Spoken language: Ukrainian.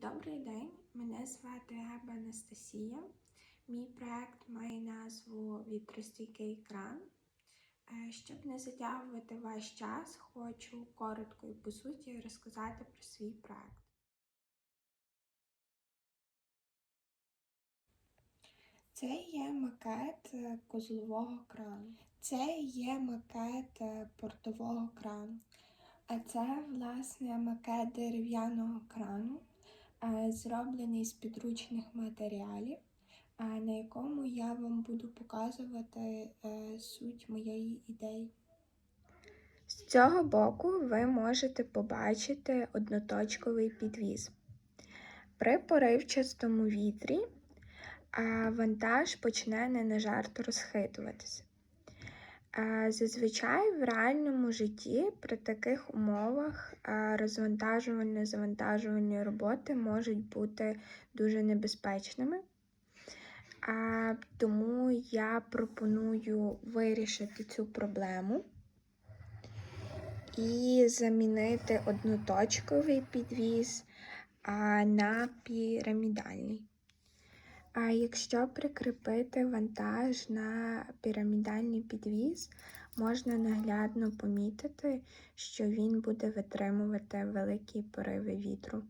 Добрий день, мене звати Геба Анастасія. Мій проект має назву Вітростійкий кран. Е, Щоб не затягувати ваш час, хочу коротко і по суті розказати про свій проект. Це є макет е, козлового крану. Це є макет е, портового крану. А це, власне, макет дерев'яного крану, зроблений з підручних матеріалів, на якому я вам буду показувати е, суть моєї ідеї. З цього боку ви можете побачити одноточковий підвіз. При поривчастому вітрі вантаж почне не на жарт розхитуватися. Зазвичай в реальному житті при таких умовах розвантажувальні завантажувальні роботи можуть бути дуже небезпечними. А, Тому я пропоную вирішити цю проблему і замінити одноточковий підвіз а, на пірамідальний. А якщо прикріпити вантаж на пірамідальний підвіз, можна наглядно помітити, що він буде витримувати великі пориви вітру.